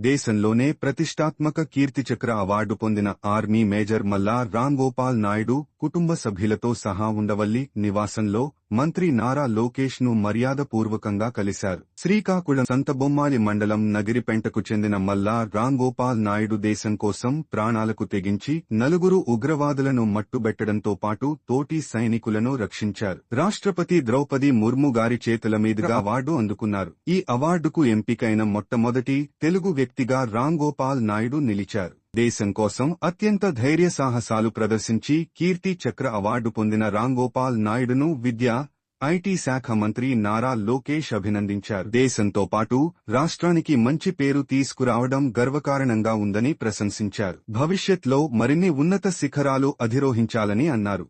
దేశంలోనే ప్రతిష్టాత్మక కీర్తిచక్ర అవార్డు పొందిన ఆర్మీ మేజర్ మల్లార్ రామ్ గోపాల్ నాయుడు కుటుంబ సభ్యులతో సహా ఉండవల్లి నివాసంలో మంత్రి నారా లోకేష్ను మర్యాదపూర్వకంగా కలిశారు. శ్రీకాకుళం సంతబొమ్మాలి మండలం నగిరిపెంటకు చెందిన మల్లా రాంగోపాల్ నాయుడు దేశం కోసం ప్రాణాలకు తెగించి నలుగురు ఉగ్రవాదులను మట్టుబెట్టడంతో పాటు తోటి సైనికులను రక్షించారు. రాష్ట్రపతి ద్రౌపది ముర్ము గారి చేతుల మీదుగా అవార్డు అందుకున్నారు. ఈ అవార్డుకు ఎంపికైన మొట్టమొదటి తెలుగు వ్యక్తిగా రాంగోపాల్ నాయుడు నిలిచారు. దేశం కోసం అత్యంత ధైర్య సాహసాలు ప్రదర్శించి కీర్తి చక్ర అవార్డు పొందిన రాంగోపాల్ నాయుడును విద్యా ఐటీ శాఖ మంత్రి నారా లోకేష్ అభినందించారు. దేశంతో పాటు రాష్ట్రానికి మంచి పేరు తీసుకురావడం గర్వకారణంగా ఉందని ప్రశంసించారు. భవిష్యత్లో మరిన్ని ఉన్నత శిఖరాలు అధిరోహించాలని అన్నారు.